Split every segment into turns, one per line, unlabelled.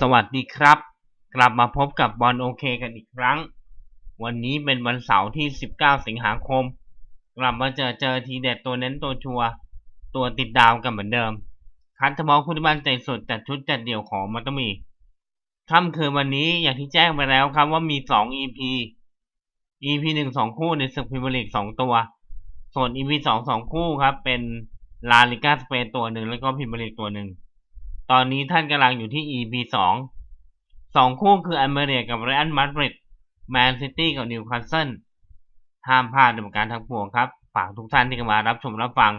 สวัสดีครับ กลับมาพบกับบอลโอเคกันอีกครั้ง วันนี้เป็นวันเสาร์ที่ 19 สิงหาคม กลับมาเจอเจอทีเด็ดตัวเน้นตัวชัวตัวติดดาวกันเหมือนเดิม คัดเฉพาะคุณบ้านใจสดจัดชุดจัดเดี่ยวของมันต้งมีค่ำคืนวันนี้อย่างที่แจ้งไปแล้วครับว่ามี 2 EP EP 1 2 คู่ในศึกพรีเมียร์ลีก2ตัว ส่วน EP 2 2 คู่ครับเป็นลาลิก้าสเปนตัวหนึ่งแล้วก็พรีเมียร์ลีกตัวหนึ่ง ตอนนี้ท่านกำลังอยู่ที่ EP สองสองคู่คืออเมริกกับเรอัลมาดริดแมนซิตี้กับนิวคาสเซิลห้ามพลาดในการทั้งปวงครับ ฝากทุกท่านที่เข้ามารับชมรับฟัง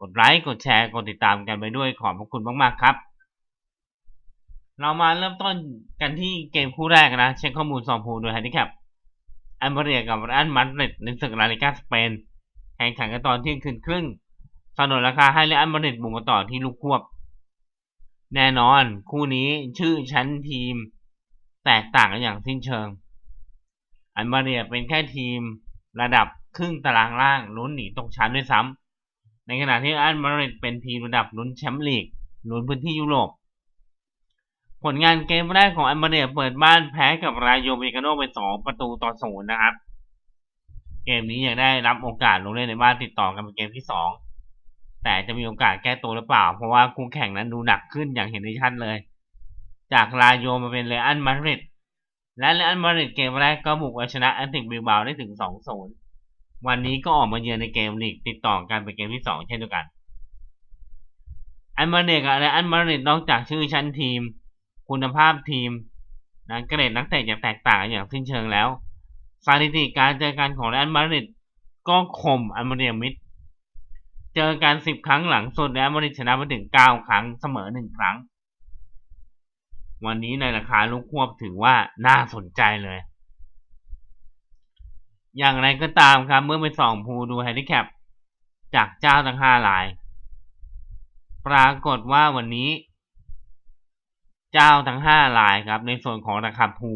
กดไลค์ กดแชร์ กดติดตามกันไปด้วยขอบพระคุณมากๆครับ เรามาเริ่มต้นกันที่เกมคู่แรกนะ เช็คข้อมูลสองพูโดยแฮนดิแคปอเมริกกับเรอัลมาดริดในศึกลาลิกาสเปนแข่งขันกันตอนเที่ยงคืนครึ่งสนนราคาให้เรอัลมาดริดบุกมาต่อที่ลูกควบ แน่นอนคู่นี้ชื่อชั้นทีม แตกต่างกันอย่างสิ้นเชิง อันมาเรียเป็นแค่ทีมระดับครึ่งตารางล่างลุ้นหนีตกชั้นด้วยซ้ำในขณะที่อันมาเรียเป็นทีมระดับลุ้นแชมป์ลีกลุ้นพื้นที่ยุโรป ผลงานเกมแรกของอันมาเรียเปิดบ้านแพ้กับรายโยเมกาโนไปสองประตูต่อศูนย์นะครับ เกมนี้ยังได้รับโอกาสลงเล่นในบ้านติดต่อกันเป็นเกมที่สอง แต่จะมีโอกาสแก้ตัวหรือเปล่า เพราะว่าคู่แข่งนั้นดูหนักขึ้นอย่างเห็นได้ชัดเลย จากลาโยมาเป็นเลอันมาดริดและเลอันมาดริดเกมแรกก็บุกเอาชนะแอนติกบิลบาได้ถึง 2-0 วันนี้ก็ออกมาเยือนในเกมลีกติดต่อกันเป็นเกมที่ 2 เช่นเดียวกันอันมาดริดกับเลอันมาดริดนอกจากชื่อชั้นทีม คุณภาพทีมนักเกรดนักเตะจะแตกต่างอย่างสิ้นเชิงแล้วสถิติการเจอกันของเลอันมาดริดก็ข่มอันมาดริดมิด เจอกันสิบครั้งหลังสุดแล้วมริชนะมาถึงเก้าครั้งเสมอหนึ่งครั้ง วันนี้ในราคาลูกควบถือว่าน่าสนใจเลย อย่างไรก็ตามครับเมื่อไปส่องภูดูแฮนดิแคปจากเจ้าทั้งห้าลาย ปรากฏว่าวันนี้ เจ้าทั้งห้าลายครับ ในส่วนของราคาภู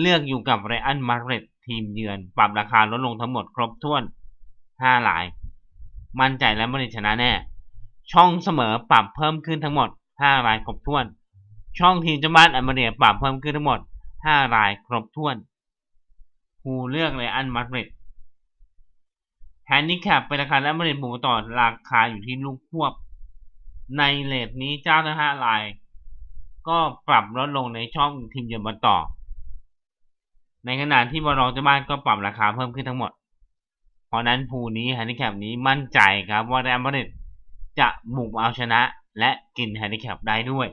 เลือกอยู่กับไรอันมาร์เรตทีมเยือน ปรับราคาลดลงทั้งหมดครบถ้วนห้าลาย มั่นใจและไม่ได้ชนะแน่ ช่องเสมอปรับเพิ่มขึ้นทั้งหมด 5 รายครบถ้วน ช่องทีมเจ้าบ้านอเมริกปรับเพิ่มขึ้นทั้งหมด 5 รายครบถ้วนผูเลือกเลยอันมาดริดแฮนดิแคปเป็นราคาและมาดริดบุกต่อราคาอยู่ที่ลูกควบ ในเลทนี้เจ้าทั้ง5ราย ก็ปรับลดลงในช่องทีมเยือนมาต่อ ในขณะที่บอลรองเจ้าบ้านก็ปรับราคาเพิ่มขึ้นทั้งหมด เพราะนั้นภูนี้แฮนดิแคปนี้มั่นใจครับว่าแรมมาดริดจะบุกเอาชนะและกินแฮนดิแคปได้ด้วย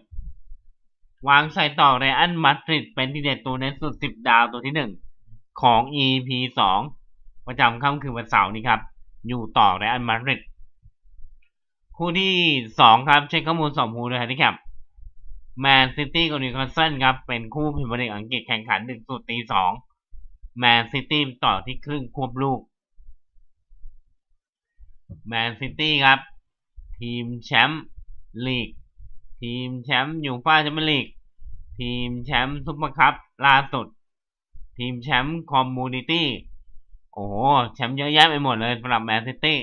วางใส่ต่อเรอันมาดริดเป็นที่เด็ดตัวเน้นสุด 10 ดาวตัวที่ 1 ของ EP 2 ประจำค่ำคืนวันเสาร์นี้ครับ อยู่ต่อเรอันมาดริดคู่ที่ 2 ครับ เช็คข้อมูลสองภูด้วยแฮนดิแคปแมนซิตี้กับนิวคาสเซิลครับ เป็นคู่พิมพ์ลีกอังกฤษแข่งขันดึกสุดตีสองแมนซิตี้ต่อที่ครึ่งควบลูก แมนซิตี้ครับ ทีมแชมป์ลีก ทีมแชมป์ยูฟ่าแชมเปี้ยนลีก ทีมแชมป์ซุปเปอร์คัพล่าสุด ทีมแชมป์คอมมูนิตี้ โอ้โห แชมป์เยอะแยะไปหมดเลยสำหรับแมนซิตี้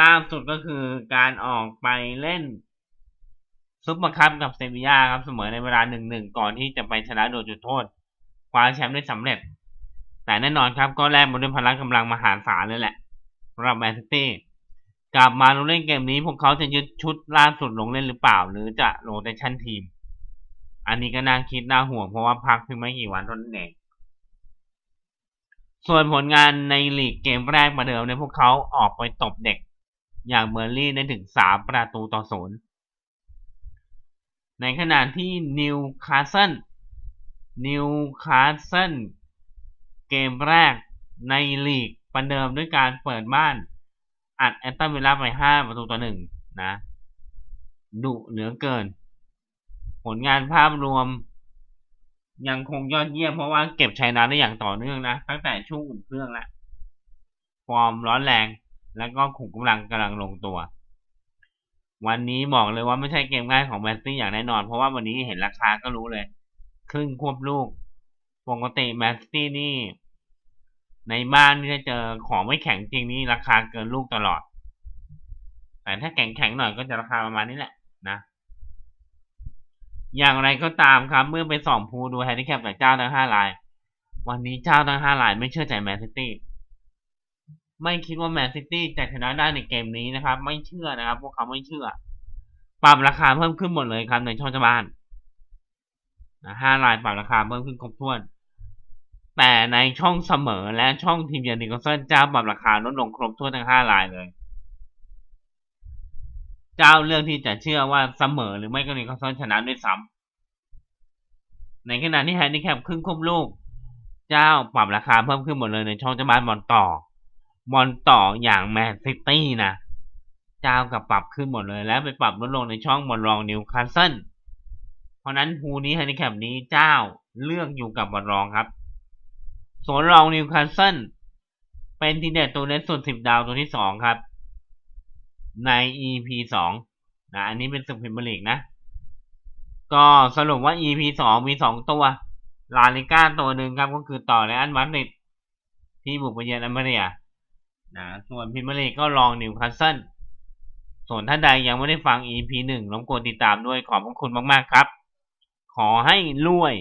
ล่าสุดก็คือการออกไปเล่นซุปเปอร์คัพกับเซบียาครับเสมอในเวลาหนึ่งหนึ่งก่อนที่จะไปชนะโดยจุดโทษคว้าแชมป์ได้สำเร็จ แต่แน่นอนครับก็แลกมาด้วยพลังกำลังมหาศาลเลยแหละ สำหรับแมนซิตี้กลับมาลงเล่นเกมนี้พวกเขาจะยึดชุดล่าสุดลงเล่นหรือเปล่า หรือจะโรเตชันทีม อันนี้ก็น่าคิดน่าห่วงเพราะว่าพักเพียงไม่กี่วันเท่านั้นเองส่วนผลงานในลีกเกมแรกมาเดิมในพวกเขาออกไปตบเด็ก อย่างเบอร์ลี่ได้ถึงสามประตูต่อศูนย์ในขณะที่นิวคาสเซิลนิวคาสเซิลเกมแรกในลีก ประเดิมด้วยการเปิดบ้าน อัดแอตตันวิลล่าไปห้าประตูต่อหนึ่งนะดุเหลือเกิน ผลงานภาพรวม ยังคงยอดเยี่ยมเพราะว่าเก็บชัยนะได้อย่างต่อเนื่องนะตั้งแต่ช่วงอุ่นเครื่องแล้วฟอร์มร้อนแรง แล้วก็ขุมกำลังกำลังลงตัว วันนี้บอกเลยว่าไม่ใช่เกมง่ายของแมนซี่อย่างแน่นอน เพราะว่าวันนี้เห็นราคาก็รู้เลยครึ่งควบลูก ปกติแมนซี่นี่ ในบ้านที่จะเจอของไม่แข็งจริงนี่ราคาเกินลูกตลอด แต่ถ้าแข็งแข็งหน่อยก็จะราคาประมาณนี้แหละนะ อย่างไรก็ตามครับ เมื่อไปส่องพูดูแฮนดิแคปจากเจ้าทั้งห้าราย วันนี้เจ้าทั้งห้ารายไม่เชื่อใจแมนซิตี้ไม่คิดว่าแมนซิตี้จะชนะได้ในเกมนี้นะครับ ไม่เชื่อนะครับ พวกเขาไม่เชื่อ ปรับราคาเพิ่มขึ้นหมดเลยครับในช่องชาวบ้านห้ารายปรับราคาเพิ่มขึ้นครบถ้วน แต่ในช่องเสมอและช่องทีมเยือนนิโคลเซนเจ้าปรับราคาลดลงครบถ้วนทั้งห้ารายเลย เจ้าเลือกที่จะเชื่อว่าเสมอหรือไม่ก็นิโคลเซนชนะด้วยซ้ำในขณะที่แฮนดิแคปครึ่งควบลูก เจ้าปรับราคาเพิ่มขึ้นหมดเลยในช่องเจ้าบ้านบอลต่อบอลต่ออย่างแมนซิตี้นะเจ้ากับปรับขึ้นหมดเลย แล้วไปปรับลดลงในช่องบอลรองนิวคาสเซิลเพราะนั้นภูนี้แฮนดิแคปนี้เจ้าเลือกอยู่กับบอลรองครับ ส่วนรองนิวคาสเซิลเป็นทีเด็ดตัวเล่นส่วนสิบดาวตัวที่สองครับ ใน EP สองนะอันนี้เป็นศึกพรีเมียร์ลีกนะ ก็สรุปว่า EP สองมีสองตัว ลาลิก้าตัวหนึ่งครับก็คือต่อและอันมาดริดที่บุกไปเยือนอเมริกานะส่วนพรีเมียร์ลีกก็ลองนิวคาสเซิลส่วนท่านใดยังไม่ได้ฟัง EP หนึ่งรบกวนติดตามด้วยขอบพระคุณมาก ๆ ครับ ขอให้รวย